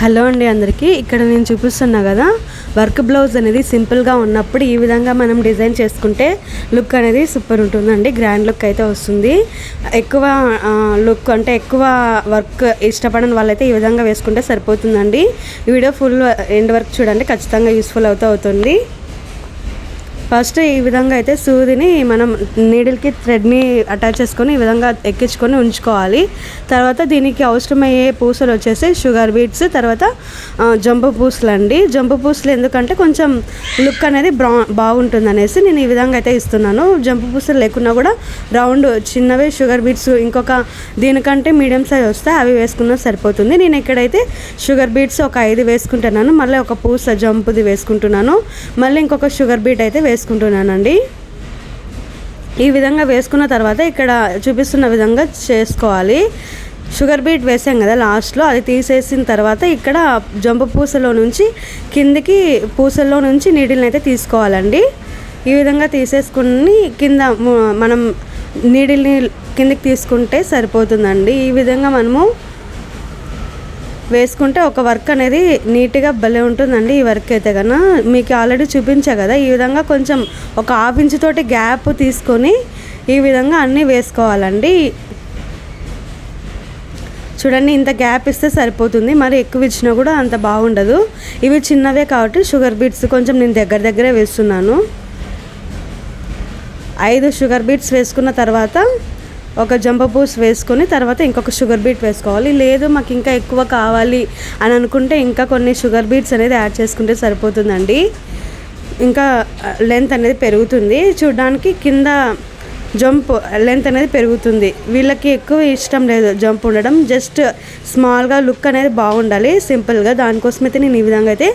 Hello అండి అందరికీ. ఇక్కడ నేను చూపిస్తున్నా కదా వర్క్ బ్లౌజ్ అనేది సింపుల్గా ఉన్నప్పుడు ఈ విధంగా మనం డిజైన్ చేసుకుంటే లుక్ అనేది సూపర్ ఉంటుందండి. గ్రాండ్ లుక్ అయితే వస్తుంది. ఎక్కువ లుక్ అంటే ఎక్కువ వర్క్ ఇష్టపడని వాళ్ళైతే ఈ విధంగా వేసుకుంటే సరిపోతుందండి. వీడియో ఫుల్ ఎండ్ వర్క్ చూడండి ఖచ్చితంగా యూస్ఫుల్ అవుతూ అవుతుంది. ఫస్ట్ ఈ విధంగా అయితే సూదిని మనం నీడిల్కి థ్రెడ్ని అటాచ్ చేసుకొని ఈ విధంగా ఎక్కించుకొని ఉంచుకోవాలి. తర్వాత దీనికి అవసరమయ్యే పూసలు వచ్చేసి షుగర్ బీట్స్ తర్వాత జంపు పూసలు అండి. జంపు పూసలు ఎందుకంటే కొంచెం లుక్ అనేది బ్రా బాగుంటుంది అనేసి నేను ఈ విధంగా అయితే ఇస్తున్నాను. జంపు పూసలు లేకున్నా కూడా రౌండ్ చిన్నవి షుగర్ బీట్స్ ఇంకొక దీనికంటే మీడియం సైజ్ వస్తే అవి వేసుకున్నా సరిపోతుంది. నేను ఇక్కడైతే షుగర్ బీట్స్ ఒక ఐదు వేసుకుంటున్నాను. మళ్ళీ ఒక పూస జంపుది వేసుకుంటున్నాను. మళ్ళీ ఇంకొక షుగర్ బీట్ అయితే వేసుకుంటున్నానండి. ఈ విధంగా వేసుకున్న తర్వాత ఇక్కడ చూపిస్తున్న విధంగా చేసుకోవాలి. షుగర్ బీట్ వేసాం కదా లాస్ట్లో అది తీసేసిన తర్వాత ఇక్కడ జంపు పూసలో నుంచి కిందికి పూసల్లో నుంచి నీడిల్ని అయితే తీసుకోవాలండి. ఈ విధంగా తీసేసుకుని కింద మనం నీడిల్ని కిందికి తీసుకుంటే సరిపోతుందండి. ఈ విధంగా మనము వేసుకుంటే ఒక వర్క్ అనేది నీట్గా భలే ఉంటుందండి ఈ వర్క్ అయితే కన్నా మీకు ఆల్రెడీ చూపించా కదా ఈ విధంగా కొంచెం ఒక హాఫ్ ఇంచ్ తోటి గ్యాప్ తీసుకొని ఈ విధంగా అన్నీ వేసుకోవాలండి. చూడండి ఇంత గ్యాప్ ఇస్తే సరిపోతుంది. మరి ఎక్కువ ఇచ్చినా కూడా అంత బాగుండదు. ఇవి చిన్నవే కాబట్టి షుగర్ బీట్స్ కొంచెం నేను దగ్గర దగ్గరే వేస్తున్నాను. ఐదు షుగర్ బీట్స్ వేసుకున్న తర్వాత ఒక జంప పూస్ వేసుకొని తర్వాత ఇంకొక షుగర్ బీట్ వేసుకోవాలి. లేదు మాకు ఇంకా ఎక్కువ కావాలి అని అనుకుంటే ఇంకా కొన్ని షుగర్ బీట్స్ అనేది యాడ్ చేసుకుంటే సరిపోతుందండి. ఇంకా లెంత్ అనేది పెరుగుతుంది. చూడడానికి కింద జంప్ లెంత్ అనేది పెరుగుతుంది. వీళ్ళకి ఎక్కువ ఇష్టం లేదు జంప్ ఉండడం. జస్ట్ స్మాల్గా లుక్ అనేది బాగుండాలి. సింపుల్గా దానికోసమైతే నేను ఈ విధంగా అయితే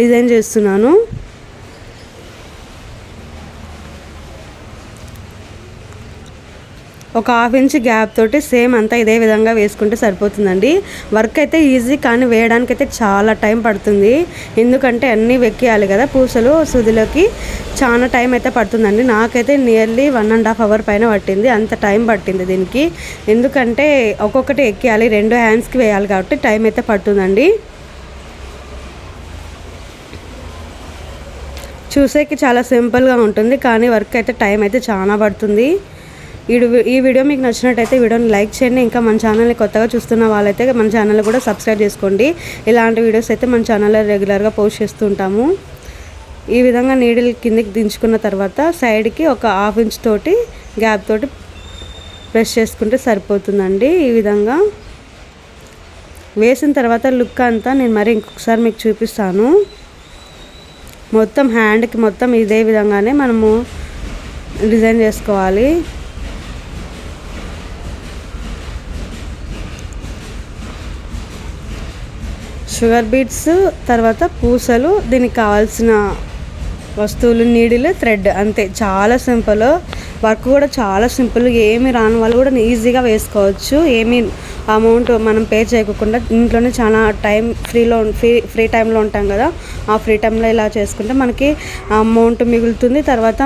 డిజైన్ చేస్తున్నాను. ఒక హాఫ్ ఇంచ్ గ్యాప్ తోటి సేమ్ అంతా ఇదే విధంగా వేసుకుంటే సరిపోతుందండి. వర్క్ అయితే ఈజీ కానీ వేయడానికి అయితే చాలా టైం పడుతుంది. ఎందుకంటే అన్నీ వెక్కియాలి కదా పూసలు సుదిలోకి. చాలా టైం అయితే పడుతుందండి. నాకైతే nearly one and half hour పైన పట్టింది. అంత టైం పట్టింది దీనికి. ఎందుకంటే ఒక్కొక్కటి ఎక్కియాలి రెండు హ్యాండ్స్కి వేయాలి కాబట్టి టైం అయితే పడుతుందండి. చూసేకి చాలా సింపుల్గా ఉంటుంది. కానీ వర్క్ అయితే టైం అయితే చాలా పడుతుంది. ఈ ఈ వీడియో మీకు నచ్చినట్టయితే వీడియోని లైక్ చేయండి. ఇంకా మన ఛానల్ని కొత్తగా చూస్తున్న వాళ్ళైతే మన ఛానల్ కూడా సబ్స్క్రైబ్ చేసుకోండి. ఇలాంటి వీడియోస్ అయితే మన ఛానల్లో రెగ్యులర్గా పోస్ట్ చేస్తుంటాము ఈ విధంగా నీడిల్ కిందికి దించుకున్న తర్వాత సైడ్కి ఒక హాఫ్ ఇంచ్ తోటి గ్యాప్ తోటి ప్రెస్ చేసుకుంటే సరిపోతుందండి. ఈ విధంగా వేసిన తర్వాత లుక్ అంతా నేను మరి ఇంకొకసారి మీకు చూపిస్తాను. మొత్తం హ్యాండ్కి మొత్తం ఇదే విధంగానే మనము డిజైన్ చేసుకోవాలి. షుగర్ బీట్స్ తర్వాత పూసలు దీనికి కావాల్సిన వస్తువులు నీడిలు థ్రెడ్ అంతే. చాలా సింపుల్. వర్క్ కూడా చాలా సింపుల్. ఏమి రాని వాళ్ళు కూడా ఈజీగా వేసుకోవచ్చు. ఏమి అమౌంట్ మనం పే చేయకుండా ఇంట్లోనే చాలా టైం ఫ్రీలో ఫ్రీ ఫ్రీ టైంలో ఉంటాం కదా. ఆ ఫ్రీ టైంలో ఇలా చేసుకుంటే మనకి అమౌంట్ మిగులుతుంది. తర్వాత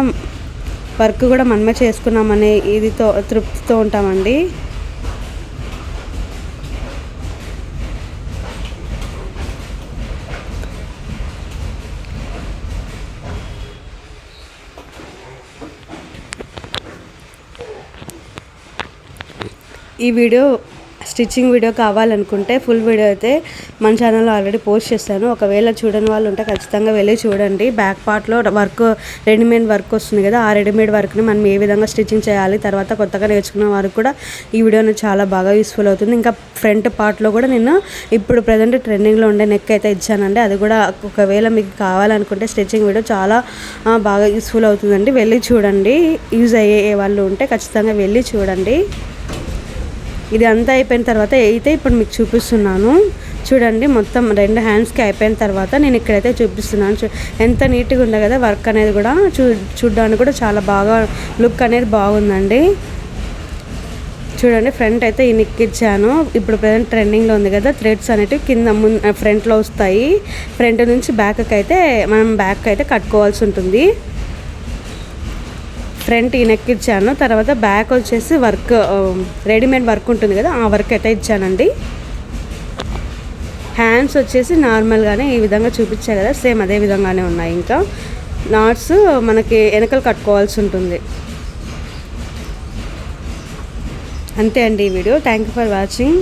వర్క్ కూడా మనమే చేసుకున్నామనే ఇదితో తృప్తితో ఉంటామండి. ఈ వీడియో స్టిచ్చింగ్ వీడియో కావాలనుకుంటే ఫుల్ వీడియో అయితే మన ఛానల్లో ఆల్రెడీ పోస్ట్ చేశాను ఒకవేళ చూడని వాళ్ళు ఉంటే ఖచ్చితంగా వెళ్ళి చూడండి. బ్యాక్ పార్ట్లో వర్క్ రెడీమేడ్ వర్క్ వస్తుంది కదా ఆ రెడీమేడ్ వర్క్ని మనం ఏ విధంగా స్టిచ్చింగ్ చేయాలి తర్వాత కొత్తగా నేర్చుకున్న వారికి కూడా ఈ వీడియో చాలా బాగా యూస్ఫుల్ అవుతుంది. ఇంకా ఫ్రంట్ పార్ట్లో కూడా నేను ఇప్పుడు ప్రజెంట్ ట్రెండింగ్లో ఉండే నెక్ అయితే ఇచ్చానండి. అది కూడా ఒకవేళ మీకు కావాలనుకుంటే స్టిచ్చింగ్ వీడియో చాలా బాగా యూస్ఫుల్ అవుతుందండి. వెళ్ళి చూడండి. యూజ్ అయ్యే వాళ్ళు ఉంటే ఖచ్చితంగా వెళ్ళి చూడండి. ఇది అంతా అయిపోయిన తర్వాత అయితే ఇప్పుడు మీకు చూపిస్తున్నాను చూడండి మొత్తం రెండు హ్యాండ్స్కి అయిపోయిన తర్వాత నేను ఇక్కడైతే చూపిస్తున్నాను. చూ ఎంత నీట్గా ఉంది కదా వర్క్ అనేది కూడా చూ చూడడానికి కూడా చాలా బాగా లుక్ అనేది బాగుందండి. చూడండి ఫ్రంట్ అయితే ఈ నిక్కిచ్చాను ఇప్పుడు ప్రజెంట్ ట్రెండింగ్లో ఉంది కదా థ్రెడ్స్ అనేవి కింద ముందు ఫ్రంట్లో వస్తాయి. ఫ్రంట్ నుంచి బ్యాక్కి అయితే మనం బ్యాక్ అయితే కట్టుకోవాల్సి ఉంటుంది. ఫ్రంట్ ఈ నెక్ ఇచ్చాను తర్వాత బ్యాక్ వచ్చేసి వర్క్ రెడీమేడ్ వర్క్ ఉంటుంది కదా ఆ వర్క్ అయితే ఇచ్చానండి. హ్యాండ్స్ వచ్చేసి నార్మల్గానే ఈ విధంగా చూపించాయి కదా సేమ్ అదే విధంగానే ఉన్నాయి ఇంకా. నాట్స్ మనకి వెనకలు కట్టుకోవాల్సి ఉంటుంది. అంతే అండి ఈ video. Thank you for watching